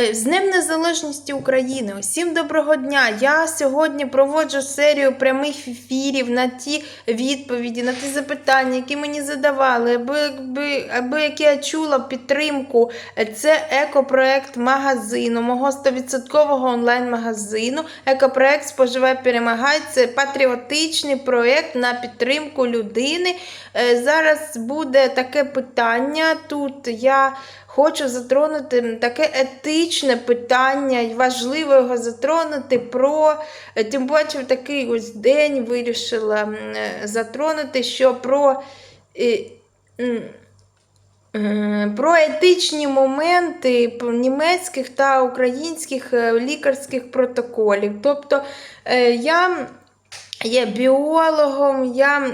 Е, З Днем Незалежності України! Усім доброго дня! Я сьогодні проводжу серію прямих ефірів на ті відповіді, на ті запитання, які мені задавали, аби, аби, аби як я чула підтримку. Е, Це екопроект магазину, мого 100% онлайн-магазину. Екопроект Споживай перемагай. Це патріотичний проєкт на підтримку людини. Е, Зараз буде таке питання. Тут я хочу затронути таке етичне питання, і важливо його затронути про, е, тим паче в такий ось день вирішила е, затронути, що про. е, Про етичні моменти німецьких та українських лікарських протоколів. Тобто я є біологом, я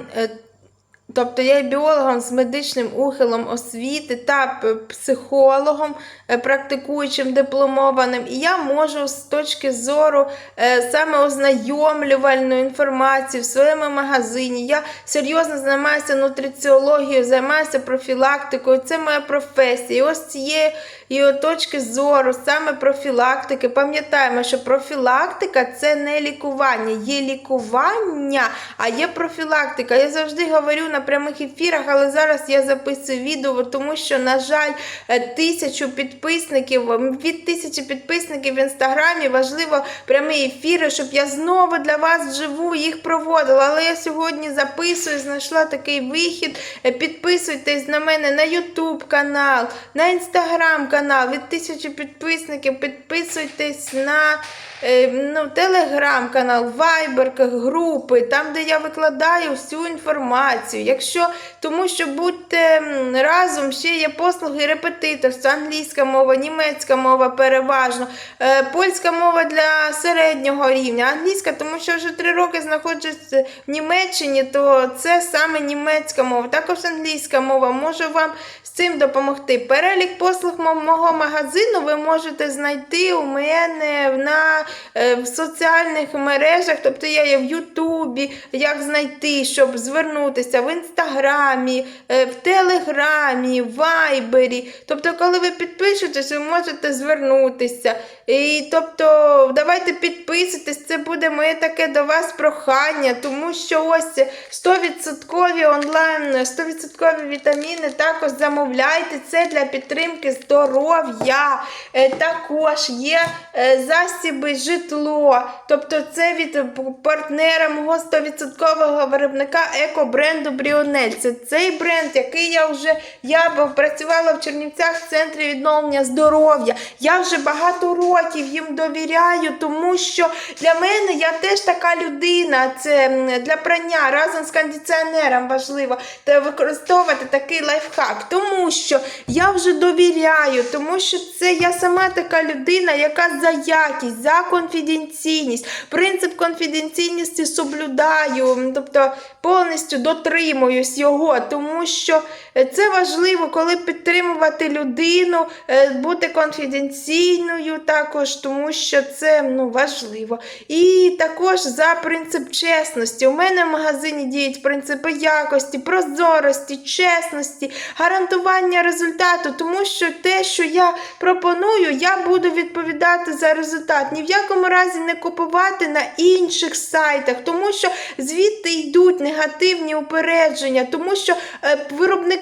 Тобто я є біологом з медичним ухилом освіти та психологом, е, практикуючим дипломованим, і я можу з точки зору е, саме ознайомлювальної інформації в своєму магазині. Я серйозно займаюся нутриціологією, займаюся профілактикою. Це моя професія. І ось з і точки зору, саме профілактики, пам'ятаємо, що профілактика це не лікування, є лікування, а є профілактика. Я завжди говорю на прямих ефірах, але зараз я записую відео, тому що, на жаль, е, тисячу підписників, від тисячі підписників в інстаграмі важливо прямі ефіри, щоб я знову для вас вживу їх проводила. Але я сьогодні записую, знайшла такий вихід. Е, Підписуйтесь на мене на YouTube канал, на Instagram канал від тисячі підписників. Підписуйтесь на е, ну, Телеграм канал, Вайбер, групи, там, де я викладаю всю інформацію. Якщо, тому що будьте разом, ще є послуги репетиторства, англійська мова, німецька мова переважно, е, польська мова для середнього рівня, англійська, тому що вже три роки знаходжусь в Німеччині, то це саме німецька мова, також англійська мова. Можу вам з цим допомогти. Перелік послуг мо- мого магазину ви можете знайти у мене на е, в соціальних мережах, тобто я є в Ютубі, як знайти, щоб звернутися в інстаграмі, е, в Телеграмі, в Вайбері. Тобто, коли ви підпишетесь, ви можете звернутися. І тобто, давайте підписуйтесь, це буде моє таке до вас прохання, тому що ось 100% онлайн, 100% вітаміни також замовляйте. Це для підтримки здоров'я. Е, Також є е, засіби житло. Тобто це від партнера мого 100% виробника екобренду Бріонель. Це цей бренд, який я вже я працювала в Чернівцях в центрі відновлення здоров'я. Я вже багато років їм довіряю, тому що для мене я теж така людина. Це для прання разом з кондиціонером важливо використовувати такий лайфхак, тому що я вже довіряю, тому що це я сама така людина, яка за якість, за конфіденційність, принцип конфіденційності соблюдаю, тобто повністю дотримуюсь його, тому що це важливо, коли підтримувати людину, е, бути конфіденційною також, тому що це ну, важливо. І також за принцип чесності. У мене в магазині діють принципи якості, прозорості, чесності, гарантування результату, тому що те, що я пропоную, я буду відповідати за результат. Ні в якому разі не купувати на інших сайтах, тому що звідти йдуть негативні упередження, тому що е,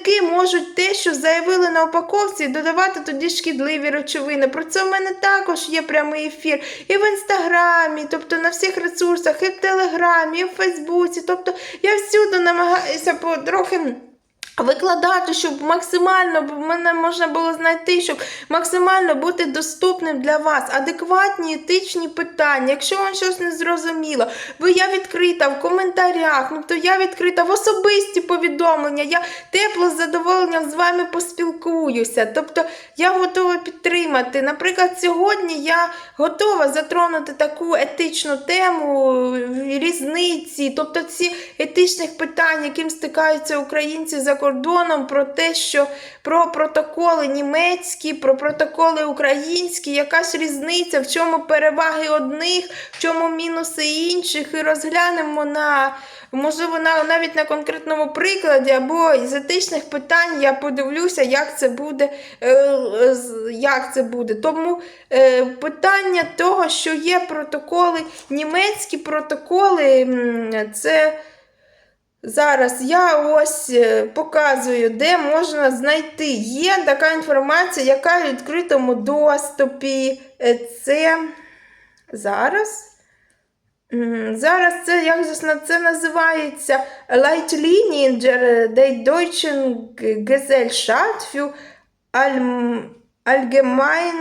виробники можуть те, що заявили на упаковці, додавати тоді шкідливі речовини. Про це в мене також є прямий ефір. І в інстаграмі, тобто на всіх ресурсах, і в Телеграмі, і в Фейсбуці. Тобто я всюди намагаюся потрохи. Викладати, щоб максимально мене можна було знайти, щоб максимально бути доступним для вас. Адекватні етичні питання. Якщо вам щось не зрозуміло, ви я відкрита в коментарях, ну то я відкрита в особисті повідомлення. Я тепло з задоволенням з вами поспілкуюся. Тобто я готова підтримати. Наприклад, сьогодні я готова затронути таку етичну тему різниці, тобто ці етичних питань, яким стикаються українці за кордоном про те, що про протоколи німецькі, про протоколи українські, якась різниця, в чому переваги одних, в чому мінуси інших, і розглянемо на можливо на навіть на конкретному прикладі або з етичних питань я подивлюся, як це буде. е, Як це буде. Тому е, питання того, що є протоколи, німецькі протоколи, це. Зараз я ось е, показую, де можна знайти. Є така інформація, яка в відкритому доступі. Е, Це зараз. Зараз це як же це називається Leitlinien der Deutschen Gesellschaft für Allgemein,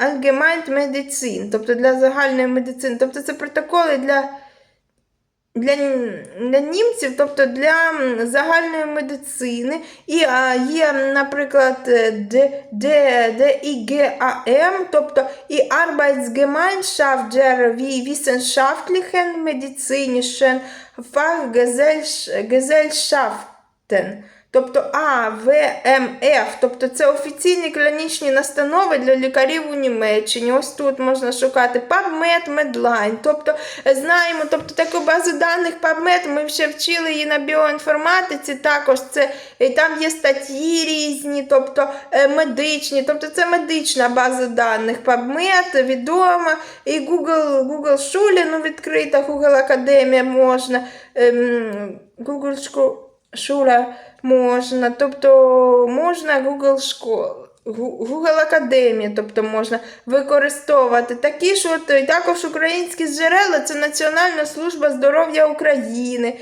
Allgemeinmedizin, тобто для загальної медицини. Тобто це протоколи для для, для німців, тобто для загальної медицини. І а, є, наприклад, е, ДІГАМ, тобто і Arbeitsgemeinschaft der Wissenschaftlichen Medizinischen Fachgesellschaften. Тобто АВМФ, тобто це офіційні клінічні настанови для лікарів у Німеччині. Ось тут можна шукати PubMed, Medline. Тобто знаємо, тобто таку базу даних PubMed, ми вже вчили її на біоінформатиці. Також це і там є статті різні, тобто е, медичні, тобто це медична база даних. PubMed відома, і Google, Google Schule, ну відкрита, Google Академія можна, ем, Google Шура можна, тобто можна Google школа. Google Академія, тобто можна використовувати. Такі ж от, також українські джерела це Національна служба здоров'я України,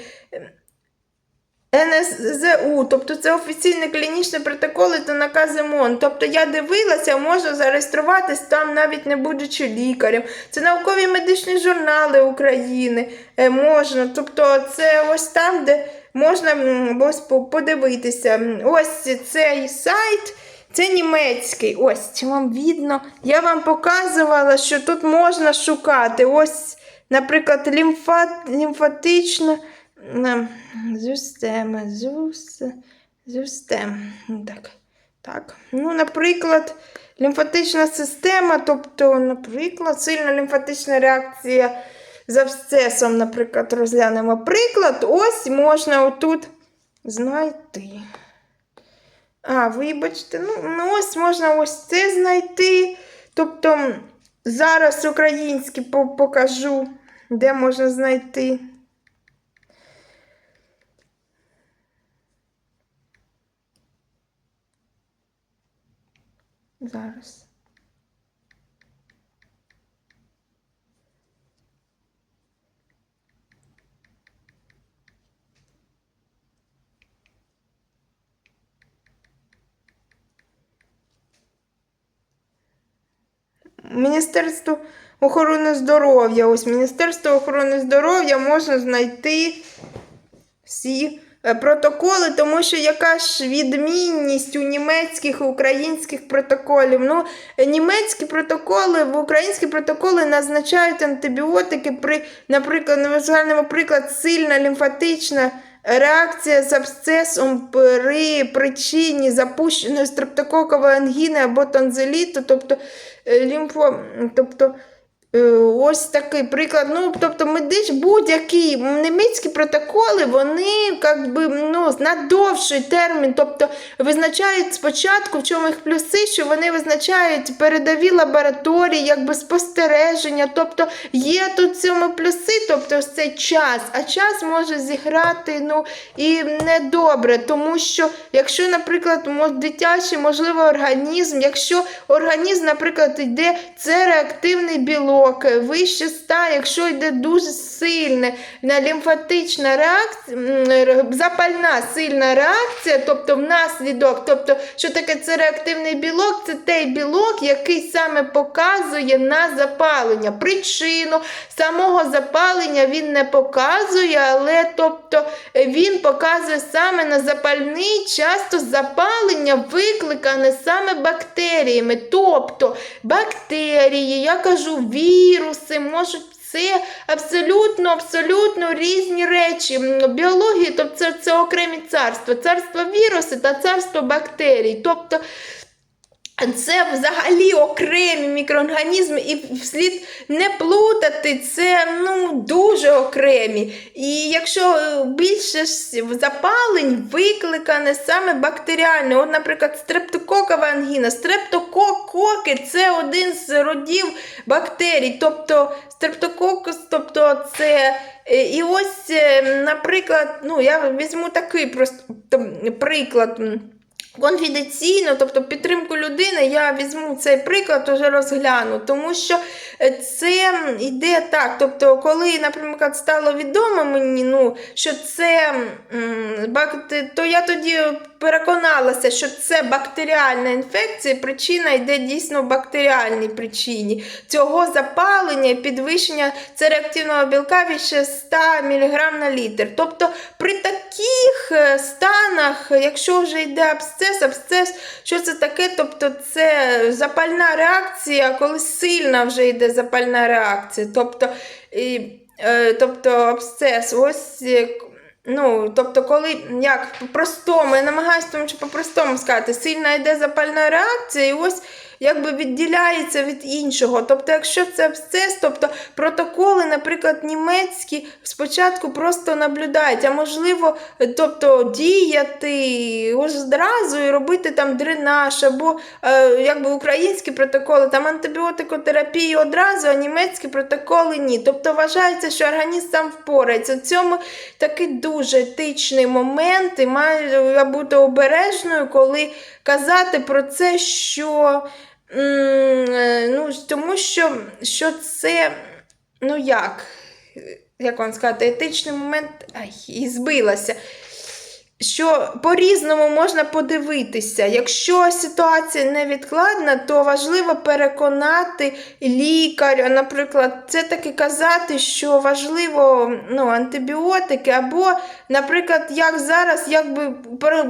НСЗУ, тобто це офіційні клінічні протоколи та накази МОН. Тобто я дивилася, можна зареєструватись там, навіть не будучи лікарем. Це наукові медичні журнали України е, можна. Тобто це ось там, де можна подивитися. Ось цей сайт. Це німецький. Ось чи вам видно. Я вам показувала, що тут можна шукати. Ось, наприклад, лімфат, лімфатична м, система. Так. Так. Ну, наприклад, лімфатична система, тобто, наприклад, сильна лімфатична реакція з абсцесом, наприклад, розглянемо приклад. Ось можна отут знайти. А, вибачте, ну, ну ось можна ось це знайти. Тобто зараз українські покажу, де можна знайти. Зараз. Міністерство охорони здоров'я. Ось Міністерство охорони здоров'я можна знайти всі е, протоколи, тому що яка ж відмінність у німецьких і українських протоколів. Ну, німецькі протоколи, в українські протоколи назначають антибіотики при, наприклад, на загальному приклад, сильна лімфатична. Реакція з абсцесом при причині запущеної стрептококової ангіни або тонзиліту, тобто лімфо, тобто ось такий приклад. Ну, тобто медич будь-які німецькі протоколи, вони як би, ну, на довший термін, тобто визначають спочатку, в чому їх плюси, що вони визначають передові лабораторії, якби спостереження, тобто є тут цьому плюси, тобто ось час, а час може зіграти ну, і недобре, тому що якщо, наприклад, дитячий, можливо, організм, якщо організм, наприклад, йде це реактивний білок, е, вище 100, якщо йде дуже сильна на лімфатична реакція, запальна сильна реакція, тобто внаслідок, тобто, що таке це реактивний білок, це той білок, який саме показує на запалення. Причину самого запалення він не показує, але тобто він показує саме на запальний, часто запалення викликане саме бактеріями. Тобто бактерії, я кажу, віруси можуть це абсолютно, абсолютно різні речі. Біологія, тобто це, це окремі царства. Царство віруси та царство бактерій. Тобто це взагалі окремі мікроорганізми, і слід не плутати, це ну, дуже окремі. І якщо е, більшість запалень викликане саме бактеріальне, от, наприклад, стрептококова ангіна, стрептококи це один з родів бактерій, тобто стрептококус, тобто це. е, І ось, е, наприклад, ну, я візьму такий просто приклад. Конфіденційно, тобто підтримку людини, я візьму цей приклад, уже розгляну, тому що е, це йде так. Тобто, коли, наприклад, стало відомо мені, ну, що це то я тоді переконалася, що це бактеріальна інфекція, причина йде дійсно в бактеріальній причині цього запалення і підвищення цереактивного білка від 100 мг на літр. Тобто при таких е, станах, якщо вже йде абсцес, абсцес, що це таке? Тобто це запальна реакція, коли сильна вже йде запальна реакція. Тобто, і, е, тобто абсцес, ось. е, Ну, тобто, коли як по-простому, я намагаюся тому, що по-простому сказати, сильна йде запальна реакція, і ось якби відділяється від іншого. Тобто, якщо це абсцес, тобто протоколи, наприклад, німецькі спочатку просто наблюдають, а можливо, тобто діяти ось зразу і робити там дренаж, або е, якби українські протоколи, там антибіотикотерапії одразу, а німецькі протоколи ні. Тобто вважається, що організм сам впорається. В цьому такий дуже етичний момент, і має бути обережною, коли казати про це, що. Е, Ну, тому що, що це, ну як, як вам сказати, етичний момент, ай, і збилася. Що по-різному можна подивитися. Якщо ситуація невідкладна, то важливо переконати лікаря, наприклад, це таки казати, що важливо ну, антибіотики, або, наприклад, як зараз якби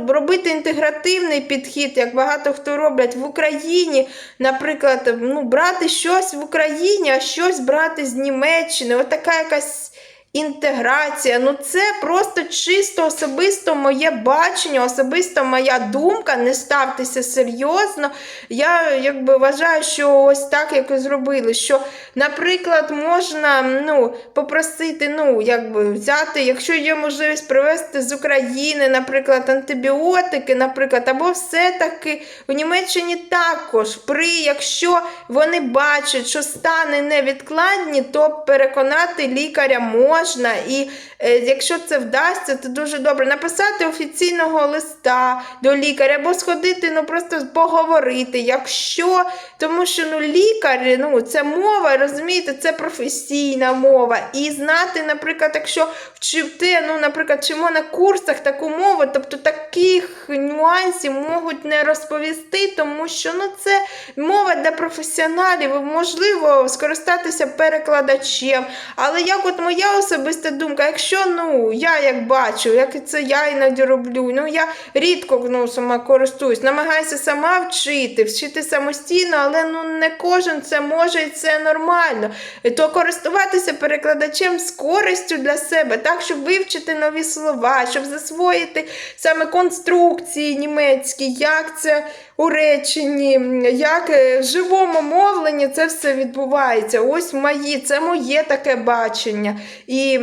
робити інтегративний підхід, як багато хто роблять в Україні, наприклад, ну, брати щось в Україні, а щось брати з Німеччини. От якась. Інтеграція, ну це просто чисто особисто моє бачення, особисто моя думка. Не ставтеся серйозно. Я якби вважаю, що ось так як і зробили. Що, наприклад, можна ну, попросити, ну, якби взяти, якщо є можливість привезти з України, наприклад, антибіотики, наприклад, або все-таки в Німеччині також, при якщо вони бачать, що стани невідкладні, то переконати лікаря можна. І е, якщо це вдасться, то дуже добре. Написати офіційного листа до лікаря, або сходити, ну просто поговорити. Якщо, тому що ну, лікар, ну, це мова, розумієте, це професійна мова. І знати, наприклад, якщо вчити, ну, наприклад, вчимо на курсах таку мову, тобто таких нюансів можуть не розповісти, тому що ну, це мова для професіоналів, можливо скористатися перекладачем. Але як от моя особиста думка, якщо ну, я як бачу, як це я іноді роблю, ну я рідко ну, сама користуюсь, намагаюся сама вчити, вчити самостійно, але ну, не кожен це може і це нормально. То користуватися перекладачем з користю для себе, так, щоб вивчити нові слова, щоб засвоїти саме конструкції німецькі, як це у реченні, як е, в живому мовленні це все відбувається. Ось мої, це моє таке бачення. І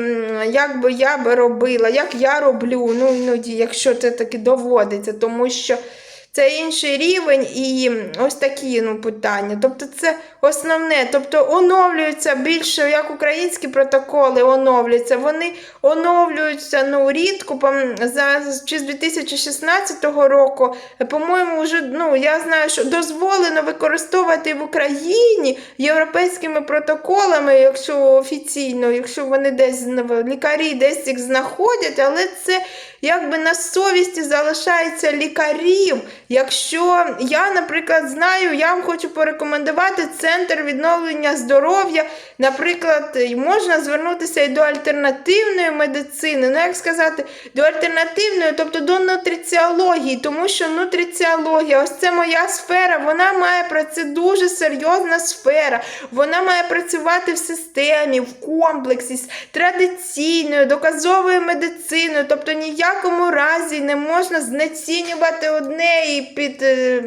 як би я би робила, як я роблю, ну іноді, якщо це таки доводиться, тому що. Це інший рівень і ось такі ну, питання. Тобто це основне. Тобто оновлюються більше, як українські протоколи оновлюються. Вони оновлюються ну, рідко, за, чи з 2016 року. По-моєму, вже ну, я знаю, що дозволено використовувати в Україні європейськими протоколами, якщо офіційно, якщо вони десь лікарі десь їх знаходять, але це якби на совісті залишається лікарів Якщо я, наприклад, знаю, я вам хочу порекомендувати центр відновлення здоров'я. Наприклад, можна звернутися і до альтернативної медицини. Ну, як сказати, до альтернативної, тобто до нутриціології, тому що нутриціологія, ось це моя сфера, вона має це дуже серйозна сфера. Вона має працювати в системі, в комплексі з традиційною, доказовою медициною. Тобто ніякому разі не можна знецінювати одне і під, е,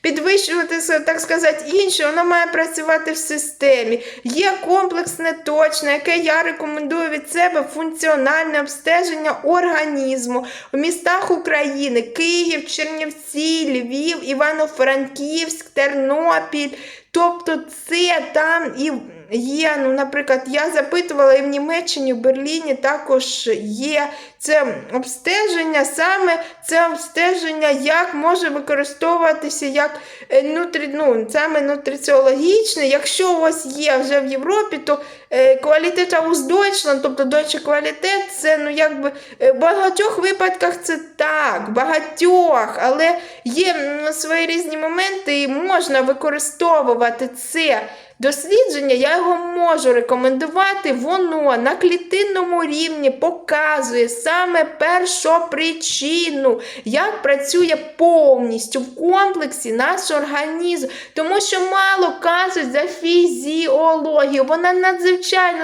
підвищувати, так сказати, інше. Воно має працювати в системі. Є комплексне точне, яке я рекомендую від себе функціональне обстеження організму в містах України: Київ, Чернівці, Львів, Івано-Франківськ, Тернопіль. Тобто це там і є, ну, наприклад, я запитувала і в Німеччині, в Берліні також є це обстеження, саме це обстеження, як може використовуватися як е, нутрі, ну, саме нутриціологічне. Якщо у вас є вже в Європі, то квалітет aus Deutschland, тобто Deutsche квалітет, це ну, якби е, в багатьох випадках це так, багатьох, але є м, свої різні моменти і можна використовувати це. Дослідження я його можу рекомендувати, воно на клітинному рівні показує саме першопричину, як працює повністю в комплексі наш організм, тому що мало кажуть за фізіологію. Вона надзвичайно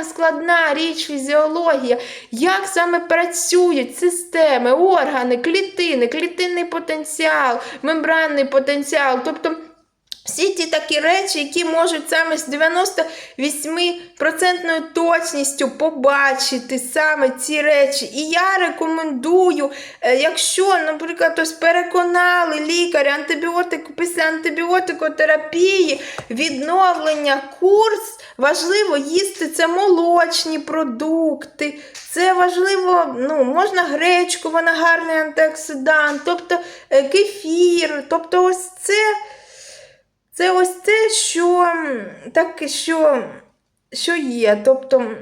складна річ фізіологія, як саме працюють системи, органи, клітини, клітинний потенціал, мембранний потенціал. тобто всі ті такі речі, які можуть саме з 98% точністю побачити саме ці речі. І я рекомендую, е, якщо, наприклад, ось переконали лікарі антибіотику після антибіотикотерапії, відновлення курс, важливо їсти це молочні продукти. Це важливо, ну, можна гречку, вона гарний антиоксидант, тобто е, кефір, тобто ось це. Це ось те, що так, що, що є. Тобто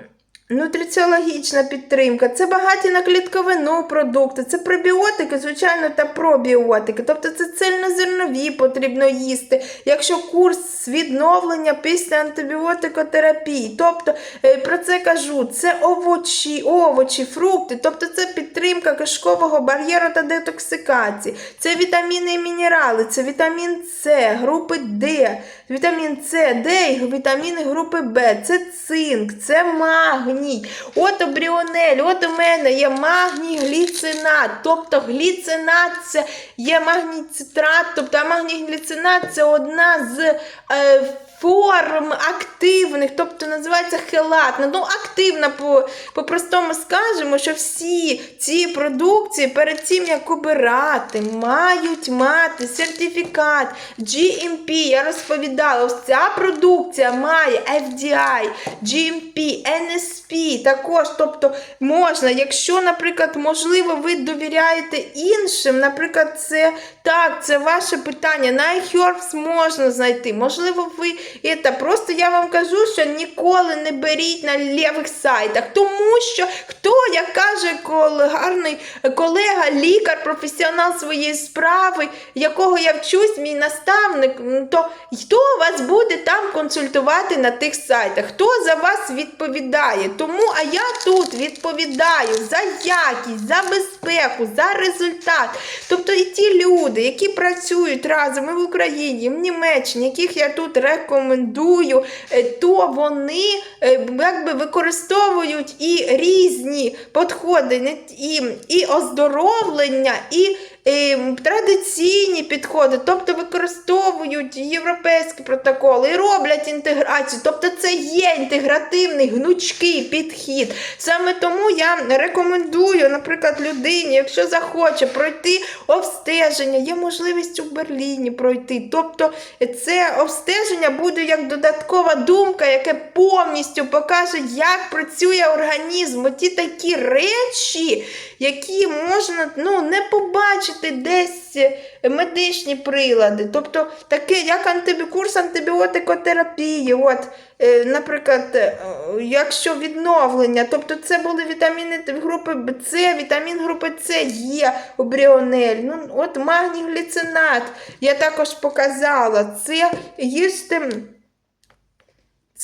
нутриціологічна підтримка, це багаті на клітковину продукти, це пробіотики, звичайно, та пробіотики. Тобто це цельнозернові потрібно їсти, якщо курс відновлення після антибіотикотерапії. Тобто, е, про це кажу, це овочі, овочі, фрукти, тобто це підтримка кишкового бар'єру та детоксикації, це вітаміни і мінерали, це вітамін С, групи Д, вітамін С, Д і вітаміни групи Б, це цинк, це магній. От обріонель, от у мене є магній гліцинат. Тобто гліцинат це є магній цитрат, тобто магній гліцинат це одна з е, форм активних, тобто називається хелатна. Ну, активна по, по-простому скажемо, що всі ці продукції перед тим, як обирати, мають мати сертифікат GMP. Я розповідала, ось ця продукція має FDI, GMP, NSP. Також, тобто можна, якщо, наприклад, можливо, ви довіряєте іншим, наприклад, це так, це ваше питання. На iHerbs можна знайти. Можливо, ви і просто я вам кажу, що ніколи не беріть на лівих сайтах, тому що хто, як каже гарний колега, лікар, професіонал своєї справи, якого я вчусь, мій наставник, то хто вас буде там консультувати на тих сайтах? Хто за вас відповідає? Тому, а я тут відповідаю за якість, за безпеку, за результат. Тобто і ті люди, які працюють разом і в Україні, і в Німеччині, яких я тут рекомендую, е, то вони е, якби використовують і різні підходи, і, і оздоровлення, і традиційні підходи, тобто використовують європейські протоколи і роблять інтеграцію. Тобто це є інтегративний гнучкий підхід. Саме тому я рекомендую, наприклад, людині, якщо захоче пройти обстеження, є можливість у Берліні пройти. Тобто це обстеження буде як додаткова думка, яке повністю покаже, як працює організм. Оті такі речі, які можна ну, не побачити побачити десь медичні прилади. Тобто, таке, як антибі... курс антибіотикотерапії. От, е, наприклад, е, якщо відновлення, тобто це були вітаміни групи С, вітамін групи С є у бріонель. Ну, от магній гліцинат я також показала. Це їсти.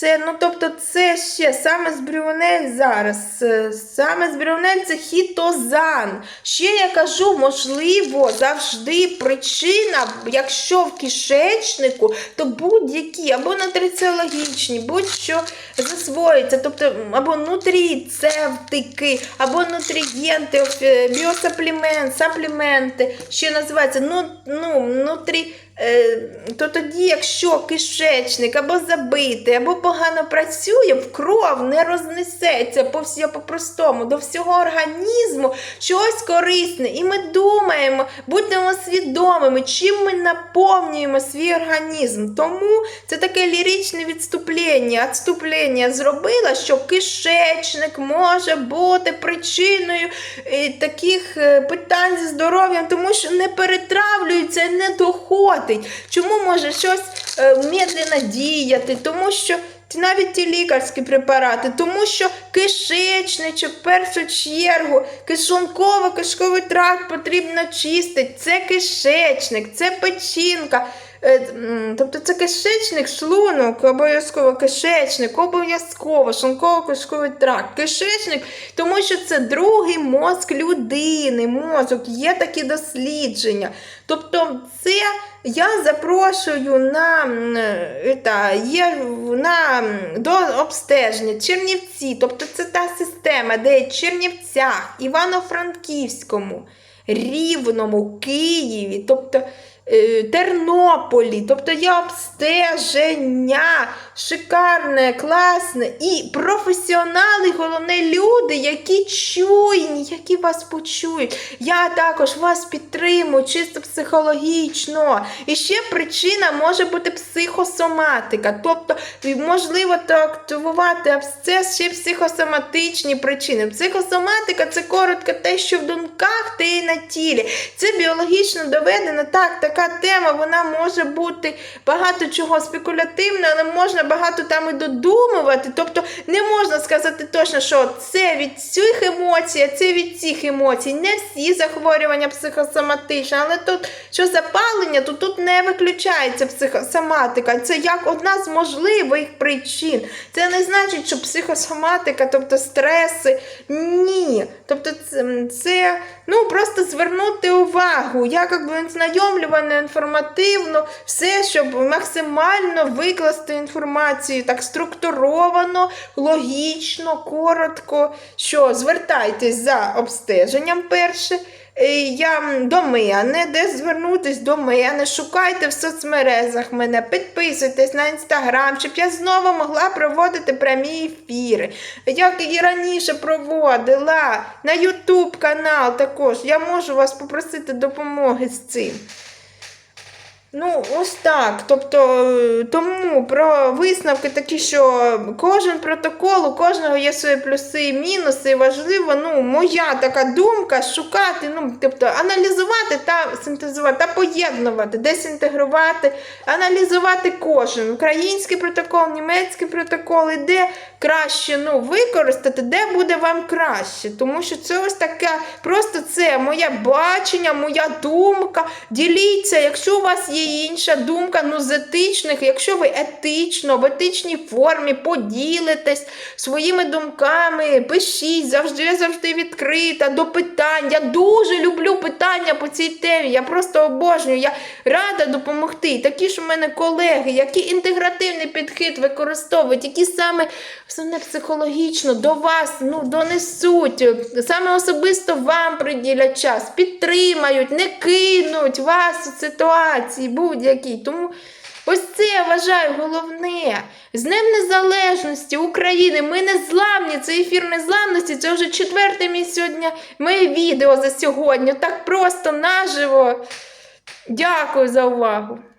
Це, ну, тобто, це ще саме з брюнель зараз. е, Саме з брюнель це хітозан. Ще я кажу, можливо, завжди причина, якщо в кишечнику, то будь-які або нутриціологічні, будь-що засвоїться, тобто або нутріцевтики, або нутрієнти, е, біосаплімент, сапліменти, ще називається ну, ну, нутрі. Е, то тоді, якщо кишечник або забитий, або погано працює, в кров не рознесеться по по-простому до всього організму щось корисне. І ми думаємо, будемо свідомими, чим ми наповнюємо свій організм. Тому це таке ліричне відступлення. Відступлення зробила, що кишечник може бути причиною е, таких е, питань зі здоров'ям, тому що не перетравлюється і не доходить. Чому може щось е, медленно діяти? Тому що навіть ті лікарські препарати, тому що кишечничок, в першу чергу, кишонково кишковий тракт потрібно чистити. Це кишечник, це печінка. Е, Тобто це кишечник, шлунок, обов'язково кишечник, обов'язково шлунково кишковий тракт. Кишечник, тому що це другий мозк людини, мозок, є такі дослідження. Тобто, це я запрошую на, та, є, на, до обстеження Чернівці, тобто це та система, де в Чернівцях, Івано-Франківському, Рівному, Києві, тобто Тернополі, тобто є обстеження, шикарне, класне і професіонали, головне люди, які чуйні, які вас почують. Я також вас підтримую, чисто психологічно. І ще причина може бути психосоматика. Тобто, можливо, активувати абсцес ще психосоматичні причини. Психосоматика це коротко те, що в думках, те і на тілі. Це біологічно доведено. Так, така тема, вона може бути багато чого спекулятивна, але можна багато там і додумувати. Тобто не можна сказати точно, що це від цих емоцій, це від цих емоцій. Не всі захворювання психосоматичні, але тут що запалення, то тут не виключається психосоматика. Це як одна з можливих причин. Це не значить, що психосоматика, тобто стреси, ні. Тобто це, це ну, просто звернути увагу. Я якби знайомлювана інформативно, все, щоб максимально викласти інформацію так структуровано, логічно, коротко. Що звертайтесь за обстеженням перше. Е, Я до мене, де звернутись до мене, шукайте в соцмережах мене, підписуйтесь на інстаграм, щоб я знову могла проводити прямі ефіри. Як і раніше проводила на Ютуб канал також. Я можу вас попросити допомоги з цим. Ну, ось так. Тобто, е, тому про висновки такі, що кожен протокол, у кожного є свої плюси і мінуси. Важливо, ну, моя така думка шукати, ну, тобто аналізувати та синтезувати, та поєднувати, десь інтегрувати, аналізувати кожен. Український протокол, німецький протокол, і де краще ну, використати, де буде вам краще. Тому що це ось таке, просто це моє бачення, моя думка. Діліться, якщо у вас є інша думка, ну з етичних, якщо ви етично, в етичній формі поділитесь своїми думками, пишіть, завжди я завжди відкрита до питань. Я дуже люблю питання по цій темі. Я просто обожнюю. Я рада допомогти. Такі ж у мене колеги, які інтегративний підхід використовують, які саме основне психологічно до вас ну, донесуть, саме особисто вам приділять час, підтримають, не кинуть вас у ситуації будь-якій. Тому ось це я вважаю головне. З Днем Незалежності України. Ми не зламні. Це ефір незламності. Це вже четверте мій сьогодні моє відео за сьогодні. Так просто наживо. Дякую за увагу.